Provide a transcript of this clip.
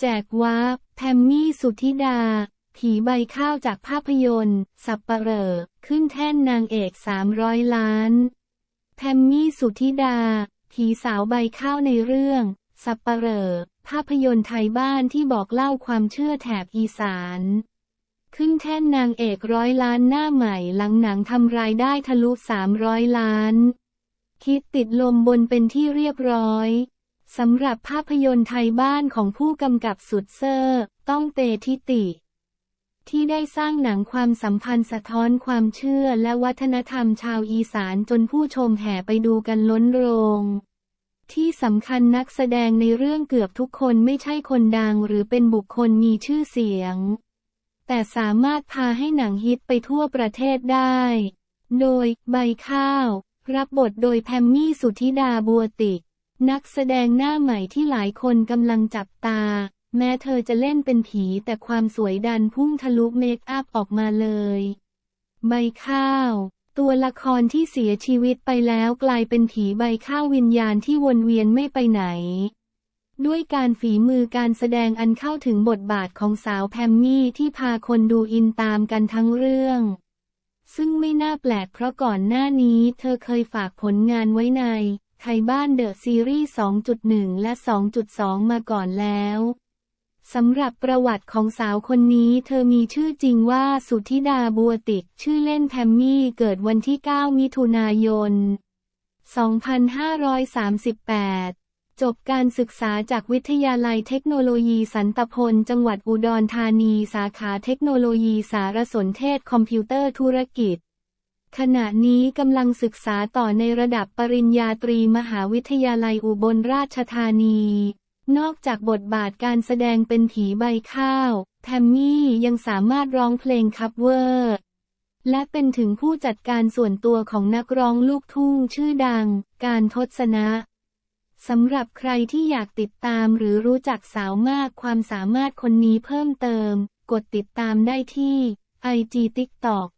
แจกวาร์ปแพมมี่สุธิดา ผีใบข้าวจากภาพยนตร์ สับปะเหร่อขึ้นแท่นนางเอก 300 ล้าน แพมมี่สุธิดา ผีสาวใบข้าวในเรื่อง สับปะเหร่อภาพยนตร์ไทยบ้านที่บอกเล่าความเชื่อแถบอีสาน ขึ้นแท่นนางเอกร้อยล้านหน้าใหม่หลังหนังทำรายได้ทะลุ 300 ล้าน คิดติดลมบนเป็นที่เรียบร้อย สำหรับภาพยนตร์ไทยบ้านของผู้กำกับสุดเซอร์ ต้องเตทิติ ที่ได้สร้างหนังความสัมพันธ์สะท้อนความเชื่อและวัฒนธรรมชาวอีสานจนผู้ชมแห่ไปดูกันล้นโรง ที่สำคัญนักแสดงในเรื่องเกือบทุกคนไม่ใช่คนดังหรือเป็นบุคคลมีชื่อเสียง แต่สามารถพาให้หนังฮิตไปทั่วประเทศได้ โดย ใบข้าว รับบทโดยแพมมี่สุธิดาบัวติก นักแสดงหน้าใหม่ที่หลายคนกำลังจับตา แม้เธอจะเล่นเป็นผีแต่ความสวยดันพุ่งทะลุเมคอัพออกมาเลย ใบข้าว ตัวละครที่เสียชีวิตไปแล้วกลายเป็นผีใบข้าววิญญาณที่วนเวียนไม่ไปไหน ด้วยการฝีมือการแสดงอันเข้าถึงบทบาทของสาวแพมมี่ที่พาคนดูอินตามกันทั้งเรื่องซึ่งไม่น่าแปลกเพราะก่อนหน้านี้เธอเคยฝากผลงานไว้ใน ไทยบ้านเดอะซีรีส์ 2.1 และ 2.2 มาก่อนแล้วสำหรับประวัติของสาวคนนี้เธอมีชื่อจริงว่าสุธิดาบัวติก ชื่อเล่นแพมมี่เกิดวันที่ 9 มิถุนายน 2538 จบการศึกษาจากวิทยาลัยเทคโนโลยีสันตพล จังหวัดอุดรธานี สาขาเทคโนโลยีสารสนเทศคอมพิวเตอร์ธุรกิจ ขณะนี้กำลังศึกษาต่อในระดับปริญญาตรีมหาวิทยาลัยอุบลราชธานี นอกจากบทบาทการแสดงเป็นผีใบข้าว แทมมี่ยังสามารถร้องเพลงคัฟเวอร์ และเป็นถึงผู้จัดการส่วนตัวของนักร้องลูกทุ่งชื่อดัง การทศนะสำหรับใครที่อยากติดตามหรือรู้จักสาวมากความสามารถคนนี้เพิ่มเติม กดติดตามได้ที่ IG TikTok